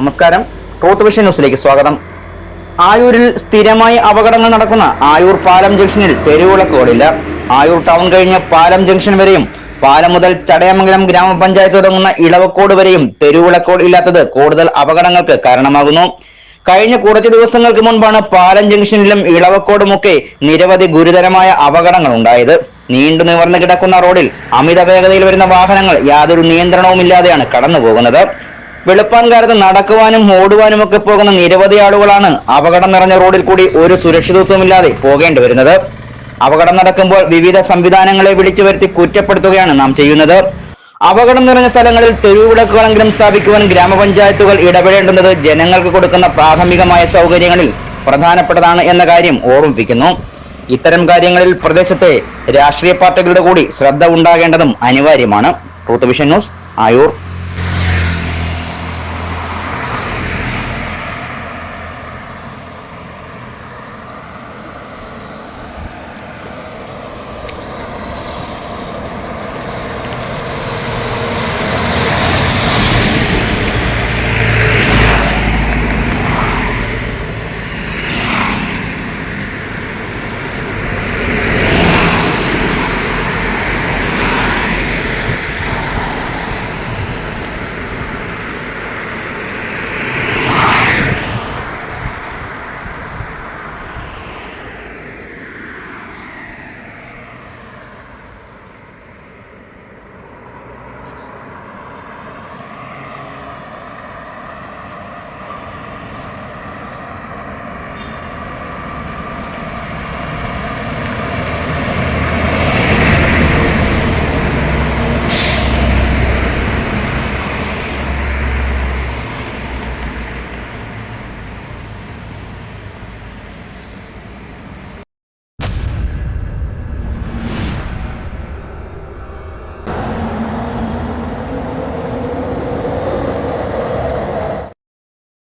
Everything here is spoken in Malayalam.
നമസ്കാരം. ട്രൂത്ത് വിഷൻ ന്യൂസിലേക്ക് സ്വാഗതം. ആയൂരിൽ സ്ഥിരമായി അപകടങ്ങൾ നടക്കുന്ന ആയൂർ പാലം ജംഗ്ഷനിൽ തെരുവിളക്കോടില്ല ആയൂർ ടൗൺ കഴിഞ്ഞ പാലം ജംഗ്ഷൻ വരെയും പാലം മുതൽ ചടയമംഗലം ഗ്രാമപഞ്ചായത്ത് തുടങ്ങുന്ന ഇളവക്കോട് വരെയും തെരുവിളക്കോട് ഇല്ലാത്തത് കൂടുതൽ അപകടങ്ങൾക്ക് കാരണമാകുന്നു. കഴിഞ്ഞ കുറച്ച് ദിവസങ്ങൾക്ക് മുൻപാണ് പാലം ജംഗ്ഷനിലും ഇളവക്കോടുമൊക്കെ നിരവധി ഗുരുതരമായ അപകടങ്ങൾ ഉണ്ടായത്. നീണ്ടു നിവർന്നു കിടക്കുന്ന റോഡിൽ അമിത വേഗതയിൽ വരുന്ന വാഹനങ്ങൾ യാതൊരു നിയന്ത്രണവുമില്ലാതെയാണ് കടന്നു പോകുന്നത് വെളുപ്പാൻ കാലത്ത് നടക്കുവാനും ഓടുവാനും ഒക്കെ പോകുന്ന നിരവധി ആളുകളാണ് അപകടം നിറഞ്ഞ റോഡിൽ കൂടി ഒരു സുരക്ഷിതത്വമില്ലാതെ പോകേണ്ടി വരുന്നത്. അപകടം നടക്കുമ്പോൾ വിവിധ സംവിധാനങ്ങളെ വിളിച്ചു വരുത്തി കുറ്റപ്പെടുത്തുകയാണ് നാം ചെയ്യുന്നത്. അപകടം നിറഞ്ഞ സ്ഥലങ്ങളിൽ തെരുവിളക്കുകളെങ്കിലും സ്ഥാപിക്കുവാൻ ഗ്രാമപഞ്ചായത്തുകൾ ഇടപെടേണ്ടുന്നത് ജനങ്ങൾക്ക് കൊടുക്കുന്ന പ്രാഥമികമായ സൗകര്യങ്ങളിൽ പ്രധാനപ്പെട്ടതാണ് എന്ന കാര്യം ഓർമ്മിപ്പിക്കുന്നു. ഇത്തരം കാര്യങ്ങളിൽ പ്രദേശത്തെ രാഷ്ട്രീയ പാർട്ടികളുടെ കൂടി ശ്രദ്ധ ഉണ്ടാകേണ്ടതും അനിവാര്യമാണ്. ന്യൂസ് ആയൂർ.